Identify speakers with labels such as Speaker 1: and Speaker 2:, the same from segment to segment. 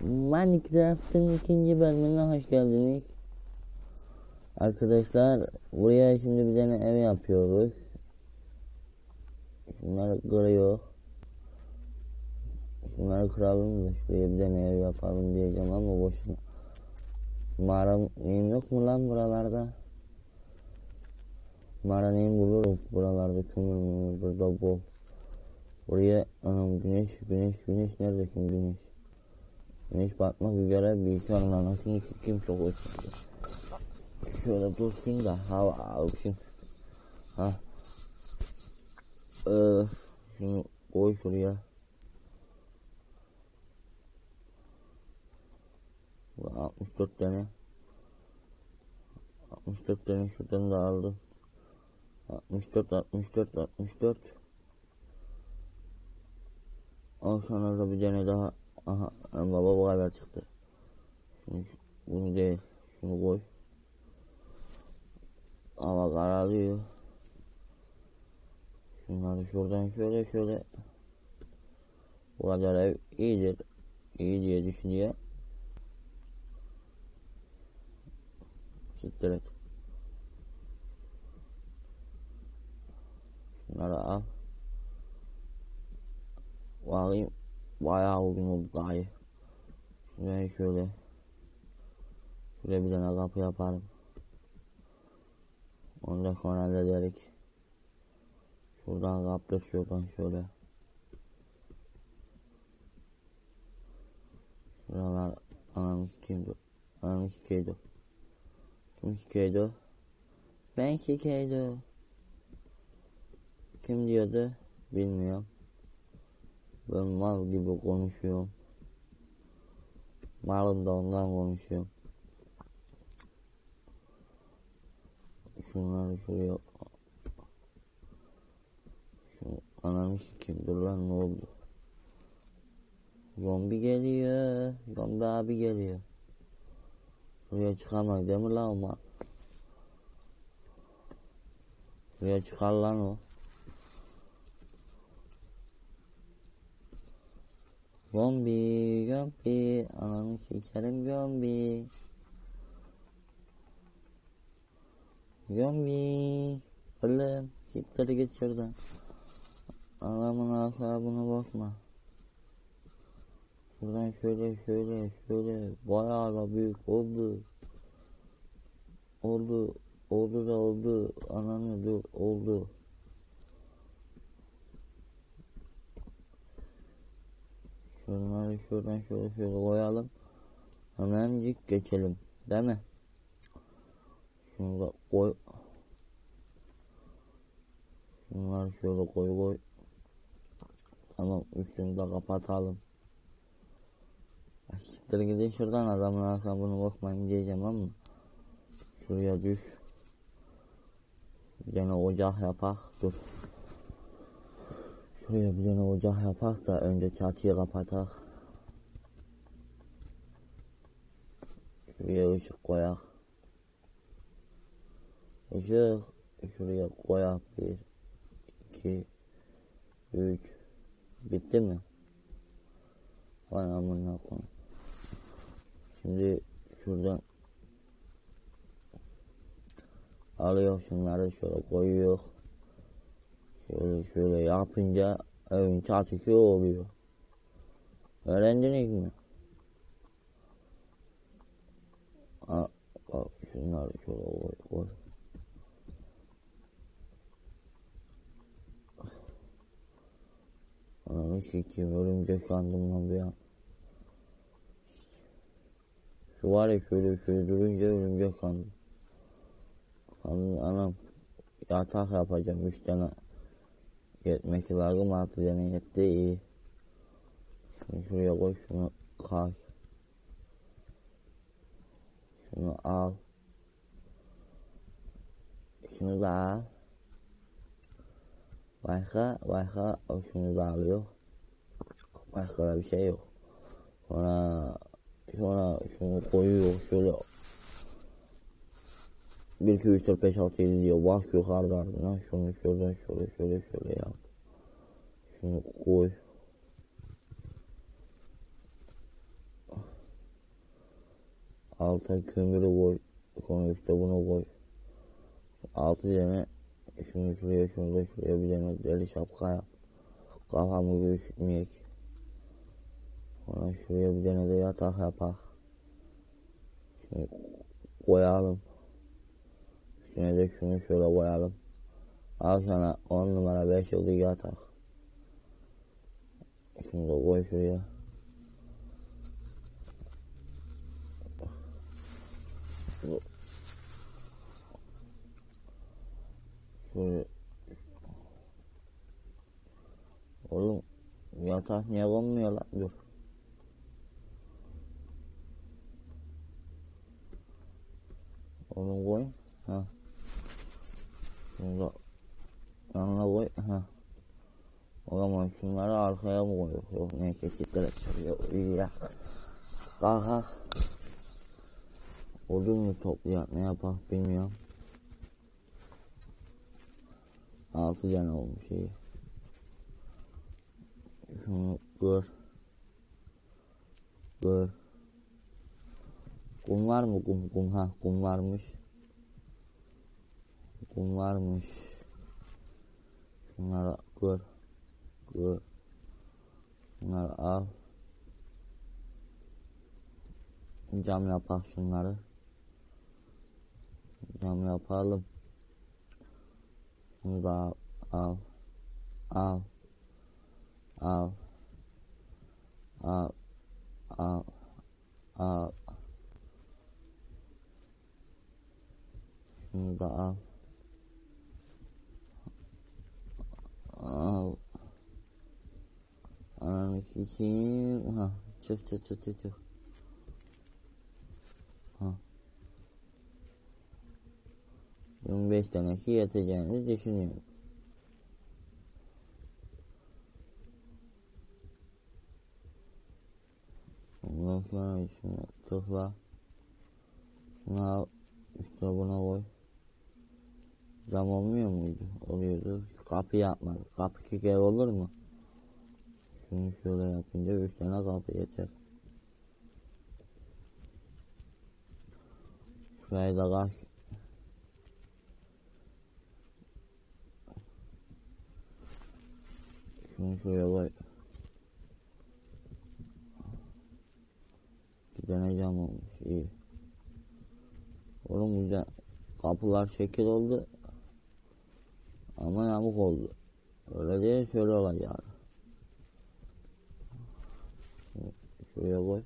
Speaker 1: Minecraft'ın ikinci bölümüne hoş geldiniz. Arkadaşlar buraya şimdi bir tane ev yapıyoruz. Şunları kırıyor. Şunları kıralım da şuraya bir tane ev yapalım diyeceğim ama boşuna. Mağara neyim yok mu lan buralarda? Mağara neyim buluruz buralarda kömür mü burada bol. Buraya anam güneş güneş güneş nerede şimdi güneş? Güneş batmak üzere bir tane anasını sikeyim çok hoşçakalın. Şöyle dursun da hava alsın. Ha. Ee, şunu koy şuraya. Bu 64 tane. 64 tane şuradan da aldım. 64 64 64. Al sana da bir tane daha. Aha baba bu kadar çıktı. Şimdi bunu değil. Şunu koy. Hava kararıyor. Şunları şuradan şöyle şöyle. Bu kadar ev iyidir. İyi diye düşünüyor. Siktir et. Şunları al. Bakayım. Bayağı uzun oldu dayı. Şuraya şöyle. Şuraya bir tane kapı yaparım. Ondan sonra hallederik. Şuradan kaptır şuradan şöyle. Şuralar anamı sikeyim Anamı sikeydi. Kim sikeydi? Ben sikeydi. Kim diyordu? Bilmiyorum. Ben mal gibi konuşuyorum. Malım da ondan konuşuyorum. Şunları şuraya Şu ananı sikeyim dur lan ne oldu? Zombi geliyor. Zombi abi geliyor. Buraya çıkamaz değil mi lan o? Buraya çıkar lan o. Zombi, zombi, ananı sikerim zombi. Zombi, oğlum, siktir git şuradan. Adamın asabını bozma. Şuradan şöyle şöyle şöyle bayağı da büyük oldu. Oldu, oldu da oldu. Ananı dur, oldu. Şunları şuradan şöyle şöyle koyalım. Hemencik geçelim. Değil mi? Şunu da koy. Şunları şöyle koy koy. Tamam üstünü de kapatalım. Siktir gidin şuradan adamın asabını bozmayın diyeceğim ama Şuraya düş. Tane ocak yapak. Dur. Şuraya bir tane ocak yapak da önce çatıyı kapatak. Şuraya ışık koyak. Işık şuraya koyak. Bir, iki, üç. Bitti mi? Vay amına koyayım. Şimdi şuradan alıyor şunları şöyle koyuyor. Şöyle şöyle yapınca evin çatısı oluyor. Öğrendiniz mi? Aa, bak şunları şöyle koy koy. Ananı sikeyim örümcek sandım lan bir an. Şu var ya şöyle şöyle durunca örümcek. Sandım anam yatak yapacağım üç tane yetmesi lazım altı tane yetti iyi. Şunu şuraya koy şunu kaç. Şunu al. Şunu da al. Başka başka şunu da alıyor. Başka da bir şey yok. Sonra sonra şunu koyuyor şöyle 1 2 3 4 5 6 7 diyor. Bak yukarıda ardından şunu şuradan şöyle şöyle şöyle yap. Şunu koy. Alta kömürü koy. Sonra işte bunu koy. Altı tane şunu şuraya şunu da şuraya bir tane deli şapka yap. Kafamı görüşmeyek. Sonra şuraya bir tane de yatak yapak. Şunu koyalım. Üstüne de şunu şöyle koyalım. Al sana 10 numara 5 yıldız yatak. Şunu da koy şuraya. Şöyle. Oğlum yatak niye konmuyor lan? Dur. Oğlum koy. Ha. Şunu da yanına koy. Ha. O zaman şunları arkaya mı koyuyor? Yok neyse siktir et. Yok iyi ya. Kalk Odun mu toplayak ne yapar bilmiyorum. Altı tane olmuş iyi. Şunu gör. Gör. Kum var mı kum kum ha kum varmış. Kum varmış. Şunları gör. Gör. Şunları al. Cam yapak şunları. Cam yapalım. Şunu da al. Al. Al. Al. Al. Al. Da al. Al. Ananı sikeyim. Ha. Çık çık çık çık çık. Ha. 25 tanesi yeteceğini düşünüyorum. Ondan sonra şunu tıkla. Şunu al. İşte buna koy. Cam olmuyor muydu? Oluyordu. Kapı yapmadı. Kapı iki kere olur mu? Şunu şöyle yapınca üç tane kapı yeter. Şurayı da kaç. Şunu şuraya koy. Bir tane cam olmuş. iyi. Oğlum güzel. Kapılar şekil oldu. Ama yamuk oldu. Öyle değil şöyle olacak. Şuraya koy.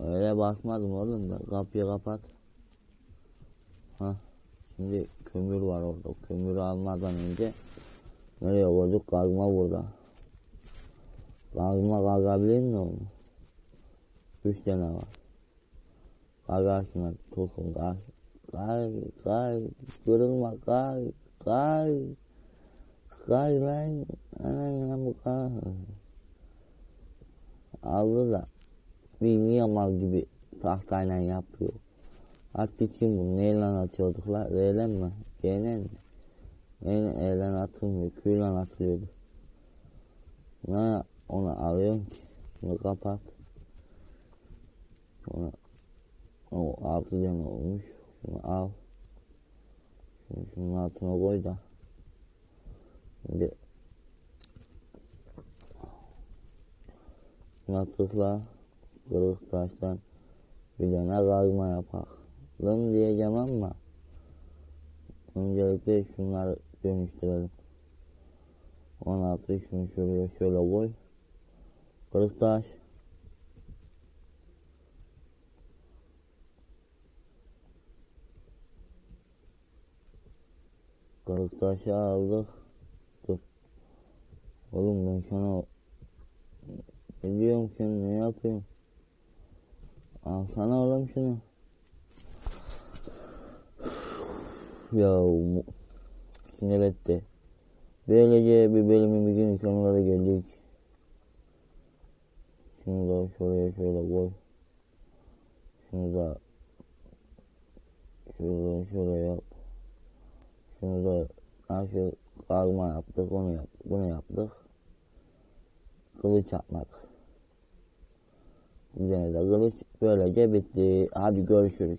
Speaker 1: Öyle bakmadım oğlum ben. Kapıyı kapat. Ha. Şimdi kömür var orada. Kömürü almadan önce nereye koyduk? Kazma burada. Kazma kazabilir mi onu? Üç tane var. Kagarsın tokum kag. Kag, kag, kırılma kag, kag. Kag lan. Ana bu kag. Aldı da bir yamal gibi tahtayla yapıyor. Attı kim bunu? Neyle atıyorduk la? Reyle mi? Gene mi? Neyle eyle atılmıyor. Küyle atılıyordu. Ne onu alıyorum ki? Bunu kapat. Sonra o altı tane olmuş. Şunu al. Şunu şunun altına koy da. Şimdi şuna tıkla. Kırık taştan bir tane kazma yapalım diyeceğim ama öncelikle şunları dönüştürelim. 16 şunu şuraya şöyle koy. Kırık taş. Kırık taşı aldık. Dur. Oğlum ben sana ne diyorum sen ne yapıyorsun? Alsana oğlum şunu. Ya sinir etti. Böylece bir gün sonuna da geldik. Şunu da şuraya şöyle koy. Şunu da şurada şöyle yap. Şunu da ha şu kazma yaptık onu yaptık bunu yaptık. Kılıç. Bir tane de kılıç. Böylece bitti. Hadi görüşürüz.